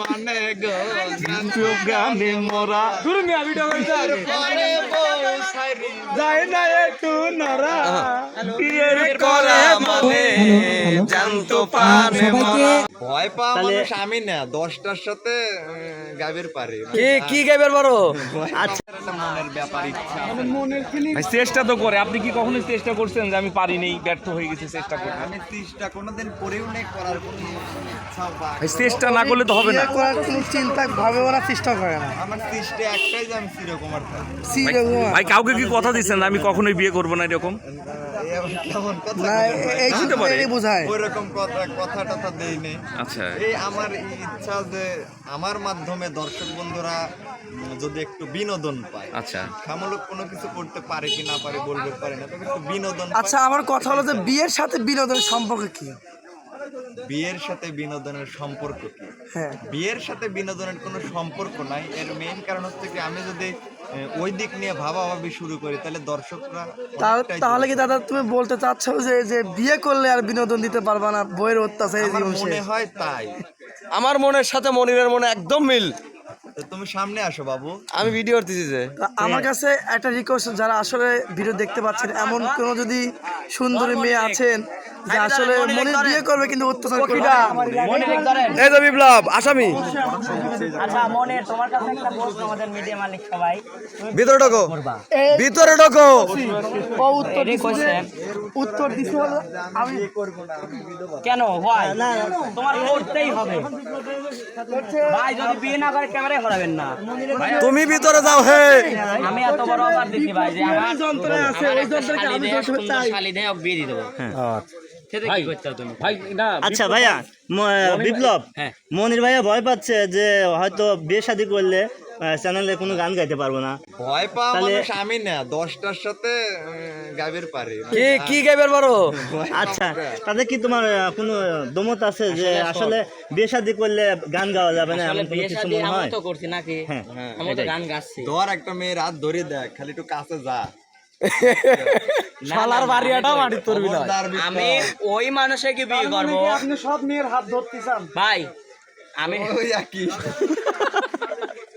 মানে গো গানে মরা দূর মিয়া ভিডিও করতে পরে যায় না একটু নরা বিয়ের করা মানে জানতো পারে সবাইকে ভয় পাওয়া মানুষ আমি না দশটার সাথে গাবের পারে কি কি গাইবার বড় আচ্ছা। মনের ব্যাপার ইচ্ছা ভাই, চেষ্টা তো করে। আপনি কি কখনো চেষ্টা করছেন যে আমি পারিনি ব্যর্থ হয়ে গেছি চেষ্টা করতে আমি চেষ্টা কোনোদিন করেও নেই করার কোনো ইচ্ছা বা ভাই, চেষ্টা না করলে তো হবে না। করার কোনো চিন্তা ভাবে ওরা চেষ্টা করে না। আমার চেষ্টা একটাই যে আমি চিরকুমার থাকব। ভাই কাউকে কি কথা দিচ্ছেন আমি কখনোই বিয়ে করব না এরকম? এই আবার কেমন কথা না এই হতে পারে। বোঝায়। ওইরকম কথা কথা টথা দেই নেই। আচ্ছা। এই আমার ইচ্ছা যে আমার মাধ্যমে দর্শক বন্ধুরা যদি একটু বিনোদন পায় আচ্ছা। খামূলক কোনো কিছু করতে পারে কি না পারে বলতে পারে না তবে একটু বিনোদন আচ্ছা আমার কথা হলো যে বিয়ের সাথে বিনোদনের সম্পর্ক কি? বিয়ের সাথে বিনোদনের সম্পর্ক কি? হ্যাঁ। বিয়ের সাথে বিনোদনের কোনো সম্পর্ক নাই এর মেইন কারণ হচ্ছে কি আমি যদি ওই দিক নিয়ে ভাবাভাবি শুরু করি তাহলে দর্শকরা তাহলে কি দাদা তুমি বলতে চাচ্ছ যে যে বিয়ে করলে আর বিনোদন দিতে পারবা না বইয়ের অত্যাচারে মনে হয় তাই। আমার মনের সাথে মনিরের মনে একদম মিল। তুমি সামনে আসো বাবু। আমি ভিডিও করতেছি যে। তা আমার কাছে একটা রিকোয়েস্ট যারা আসলে ভিডিও দেখতে পাচ্ছেন এমন কোনো যদি সুন্দরী মেয়ে আছেন যে আসলে মনে বিয়ে করবে কিন্তু অত্যাচার করবে এই তো বিপ্লব আসামি। আচ্ছা তোমার কাছে একটা প্রশ্ন আমাদের মিডিয়া মালিক সবাই। ভিতরে ঢোকো। ভিতরে ঢোকো। ও উত্তর দিছে। উত্তর হলো আমি কেন? হয় তোমার করতেই হবে। ভাই যদি বিয়ে না করে ক্যামেরায় হরাবেন না। তুমি ভিতরে যাও হে। আমি এত বড় অফার ভাই যে আমার আছে ওই যন্ত্রকে আমি চাই শালি দেয় বিয়ে দিয়ে দেবো। আচ্ছা ভাইয়া বিপ্লব হ্যাঁ। মনির ভাইয়া ভয় পাচ্ছে যে হয়তো বিয়ে শাদী করলে চ্যানেলে কোনো গান গাইতে পারব না। ভয় পাওয়া মানুষ আমি না দশটার সাথে গাবের পারে। কি কি গাইবার বড় আচ্ছা তাতে কি তোমার কোনো দমত আছে যে আসলে বিয়ে শাদী করলে গান গাওয়া যাবে না এমন কোনো কিছু মনে আমি হয়? তো করছি নাকি? হ্যাঁ, আমি তো গান গাচ্ছি। ধর একটা মেয়ে হাত ধরে দেখ খালি একটু কাছে যা। শালার বাড়িয়াটা মাটির তরবি না আমি ওই মানুষকে বিয়ে করব? আপনি সব মেয়ের হাত ধরতে চান। ভাই আমি ওই একই।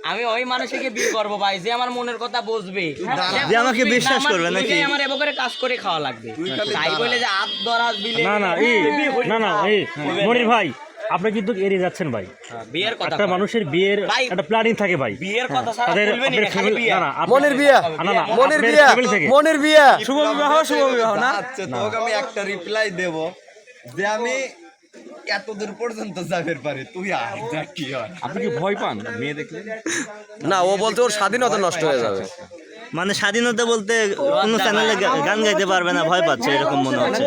আমি ওই মানুষকে বিয়ে করব ভাই? যে আমার মনের কথা বুঝবে। যে আমাকে বিশ্বাস করবে নাকি? আমার এবার করে কাজ করে খাওয়া লাগবে। তাই বলে যে হাত ধরা বিলে না না এই না না এই মনির ভাই আপনি কিন্তু এড়িয়ে যাচ্ছেন ভাই। হ্যাঁ, বিয়ের কথা একটা মানুষের বিয়ের একটা প্ল্যানিং থাকে ভাই। বিয়ের কথা ছাড়া তাদের না, বিয়ে। না, না, আপনার- বিয়া না, না, মনির বিয়া। মনির বিয়া। শুভ বিবাহ শুভ বিবাহ না? আচ্ছা তোকে আমি একটা রিপ্লাই দেব। যে আমি এত দূর পর্যন্ত যাবের পারি তুই আয় কি হয়। আপনি কি ভয় পান? মেয়ে দেখলে? না ও বলতে ওর স্বাধীনতা নষ্ট হয়ে যাবে। মানে স্বাধীনতা বলতে কোনো চ্যানেলে গান গাইতে পারবে না ভয় পাচ্ছে এরকম মনে হচ্ছে।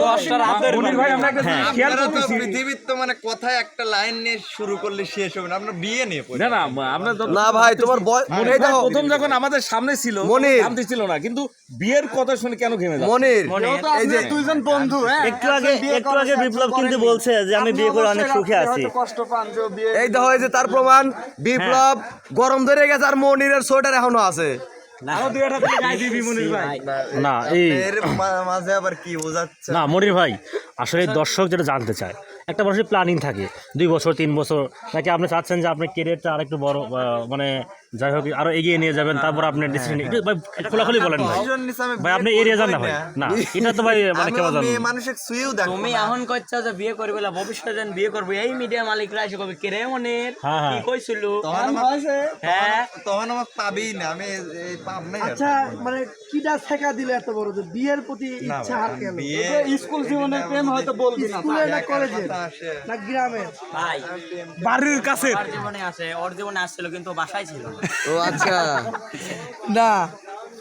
করতেছি। পৃথিবীর তো মানে কথায় একটা লাইন নিয়ে শুরু করলে শেষ হবে না আপনার বিয়ে নিয়ে না না আমরা না ভাই তোমার এই ভাই দেখো, প্রথম যখন আমাদের সামনে ছিল মনির। ছিল না কিন্তু বিয়ের কথা শুনে কেন ঘেমে মনির এই যে দুইজন বন্ধু হ্যাঁ। একটু আগে একটু আগে বিপ্লব কিন্তু বলছে যে আমি বিয়ে করে অনেক সুখে আছি। কষ্ট পান যে বিয়ে এই দেখো এই যে তার প্রমাণ বিপ্লব গরম ধরে গেছে আর মনিরের সোয়েটার এখনও আছে। না। এই এর মা- মাঝে আবার কি বোঝাচ্ছে? না মনির ভাই আসলে দর্শক যেটা জানতে চায় একটা মানুষের প্ল্যানিং থাকে। দুই বছর তিন বছর। নাকি আপনি চাচ্ছেন যে আপনার কেরিয়ারটা আরেকটু বড় মানে যাই হোক আরও এগিয়ে নিয়ে যাবেন তারপর আপনার ডিসিশন একটু ভাই খোলাখুলি বলেন ভাই। ভাই আপনি এরিয়া যান না ভাই। না এটা তো ভাই মানে ও জানেন মেয়ে মানুষের শুয়েও দেখো তুমি এখন কইছো যে বিয়ে করবে না ভবিষ্যতে যেন বিয়ে করবে এই মিডিয়া মালিকরা এসে কবে কে রে মনের? হ্যাঁ, হ্যাঁ। কি কইছিল? তখন আমার হ্যাঁ। তখন আমার পাবেই না। আমি এই পাব নাই আর। আচ্ছা মানে কিটা শেখা দিলে এত বড় যে বিয়ের প্রতি ইচ্ছা হার গেল স্কুল জীবনের প্রেম হয়তো বলবি না। স্কুলে না কলেজে। না গ্রামে ভাই। বাড়ির কাছে? ওর জীবনে আছে ওর জীবনে আসছিল কিন্তু বাসায় ছিল। ও আচ্ছা। না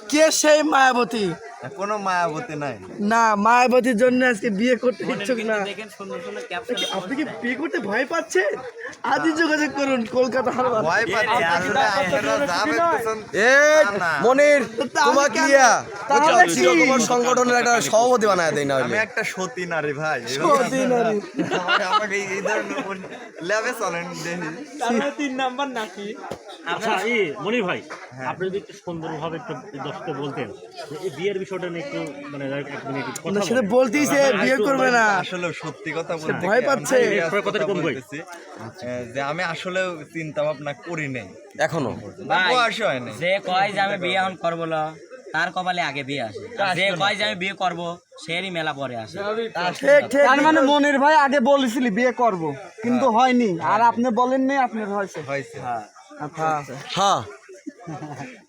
কে সেই মায়াবতী? কোনো মায়াবতী নাই। না মায়াবতীর জন্য আজকে বিয়ে করতে ইচ্ছুক না। দেখেন সুন্দর সুন্দর ক্যাপশন আপনি কি বিয়ে করতে ভয় পাচ্ছেন? আজই যোগাযোগ করুন কলকাতা ভয়। মনির তোমাকে তাহলে কি? সংগঠনের একটা সভাপতি বানায় দেয় না আমি একটা সতী নারী ভাই। সতী নারী। আমাকে এই ধরনের ল্যাবে চলেন দেখি। তিন নাম্বার নাকি? আচ্ছা এই মনির ভাই আপনি যদি একটু সুন্দরভাবে একটু বলতেন এই বিয়ের বিষয়টা নিয়ে একটু মানে এক মিনিট কথা সেটা বলতেই সে বিয়ে করবে না। আসলে সত্যি কথা বলতে ভয় পাচ্ছে। কথাটা কম কই। যে আমি আসলে চিন্তা ভাবনা করি নাই। এখনও। বয়স হয় যে কয় যে আমি বিয়ে এখন করব না তার কপালে আগে বিয়ে আসে। যে কয় যে আমি বিয়ে করব সেরই মেলা পরে আসে। ঠিক ঠিক। তার মানে মনির ভাই আগে বলেছিলি বিয়ে করব কিন্তু হয়নি। আর আপনি বলেননি আপনার হয়েছে। হয়েছে। হ্যাঁ।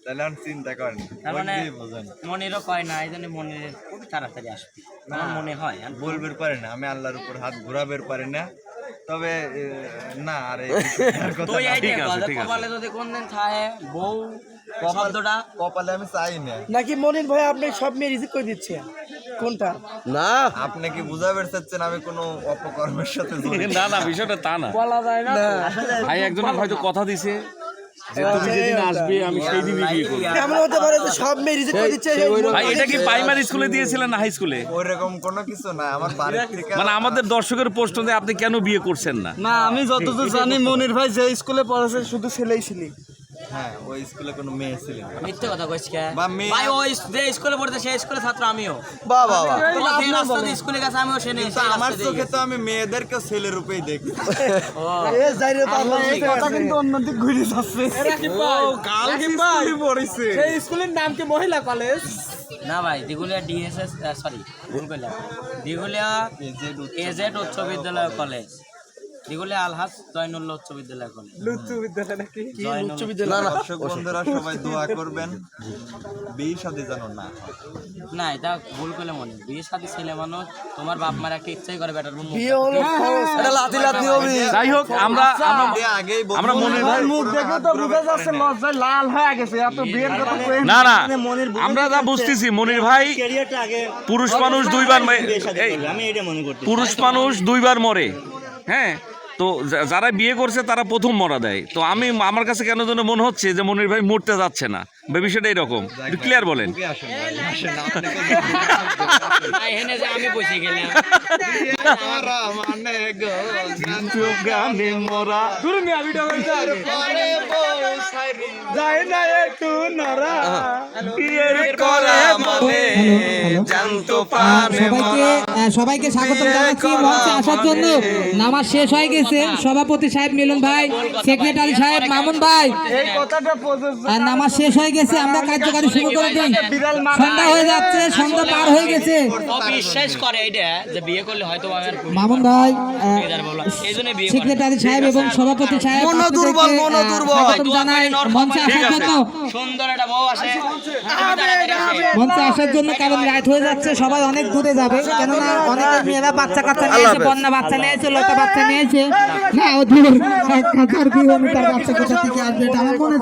তাহলে আমি চিন্তা করেন তার মানে বুঝতেই বোঝেন। মনিরও কয় না এই জন্য মনির খুব তাড়াতাড়ি আসবে। আমার মনে হয় আর বলবের পারে না আমি আল্লাহর উপর হাত ঘোরাবের পারি না। তবে না আরে এই তুই না। এই ঠিক আছে, দেখ, ঠিক আছে। কপালে যদি কোনদিন থাকে বউ শব্দটা। কপালে আমি চাই না। নাকি মনির ভাই আপনি সব মেয়ে রিজিক করে দিচ্ছে কোনটা? না। আপনি কি বুঝাবের চাচ্ছেন আমি কোনো অপকর্মের সাথে না না বিষয়টা তা না। ভাই একজন হয়তো কথা দিছে। যে তুমি যেদিন আসবে আমি সেই দিনই বিয়ে করব। এমন হতে পারে যে সব মেয়ে রিজিক করে দিচ্ছে ভাই এটা কি প্রাইমারি স্কুলে দিয়েছিলেন না হাই স্কুলে ওইরকম কোনো কিছু না আমার বাড়ির থেকে মানে আমাদের দর্শকের প্রশ্ন যে আপনি কেন বিয়ে করছেন না? না আমি যতদূর জানি মনির ভাই যে স্কুলে পড়াছে শুধু ছেলেই ছিলি। হ্যাঁ ওই স্কুলে কোনো মেয়ে ছিল মিথ্যে কথা কইছ কে? ভাই ওই যে স্কুলে পড়তে সেই স্কুলের ছাত্র আমিও। বাহ বাহ বাহ। তোমার যে রাস্তা দিয়ে স্কুলে গেছে আমিও সে নেই আমার চোখে তো আমি মেয়েদেরকে ছেলে রূপেই দেখি। এ যাই রে তো এই কথা কিন্তু অন্যদিক ঘুরে যাচ্ছে। কাল কি পড়েছে? সেই স্কুলের নাম কি মহিলা কলেজ? না ভাই দিগুলিয়া ডিএসএস সরি ভুল করলাম দিগুলিয়া এজেড উচ্চ বিদ্যালয় কলেজ। দিগুলিয়া আলহাজ জয়নুল্লাহ উচ্চ বিদ্যালয় কলেজ লুচ্চু বিদ্যালয় নাকি? উচ্চ বিদ্যালয়? দর্শক বন্ধুরা সবাই দোয়া করবেন। বিয়ে সাথে যেন না না এটা ভুল করলে মনে বিয়ে সাথে ছেলে মানুষ তোমার বাপ মার একটা ইচ্ছাই করে বেটার মুখ বিয়ে হলো এটা লাতি লাতি হবে। যাই হোক আমরা আমরা আগেই আমরা মনির ভাই মুখ দেখে তো বোঝা যাচ্ছে লজ্জায় লাল হয়ে গেছে এত বিয়ের কথা কই না না আমরা যা বুঝতেছি মনির ভাই ক্যারিয়ারটা আগে পুরুষ মানুষ দুইবার মে- এই আমি এটা মনে করছি পুরুষ মানুষ দুইবার মরে। হ্যাঁ তো যারা বিয়ে করছে তারা প্রথম মরা দেয়। তো আমি আমার কাছে কেন যেন মনে হচ্ছে যে মনির ভাই মরতে যাচ্ছে না। বিষয়টা এরকম। একটু ক্লিয়ার বলেন। মানে আগে পরে পানে সবাইকে স্বাগত জানাচ্ছি মঞ্চে আসার জন্য। নামাজ শেষ হয়ে গেছে। সভাপতি সাহেব মিলন ভাই সেক্রেটারি সাহেব মামুন ভাই। এই কথাটা প্রযোজ্য আর নামাজ শেষ হয়ে গেছে আমরা কার্যকারী শুরু করে দিই। সন্ধ্যা হয়ে যাচ্ছে সন্ধ্যা পার হয়ে গেছে। বিশ্বাস করে এটা যে বিয়ে করলে হয়তো মামুন ভাই সেক্রেটারি সাহেব এবং সভাপতি সাহেব মনো দুর্বল, মনো দুর্বল। স্বাগতম জানাই মঞ্চে আসার জন্য। মঞ্চে আসার জন্য কারণ রাইট হয়ে যাচ্ছে সবাই অনেক দূরে যাবে। কেননা অনেক মেয়েরা বাচ্চা কাচ্চা নিয়েছে বন্যা বাচ্চা নিয়েছে লতা বাচ্চা নিয়েছে। না ও দূর এক হাজার কি তার বাচ্চা কোথা থেকে আসবে এটা আমার মনে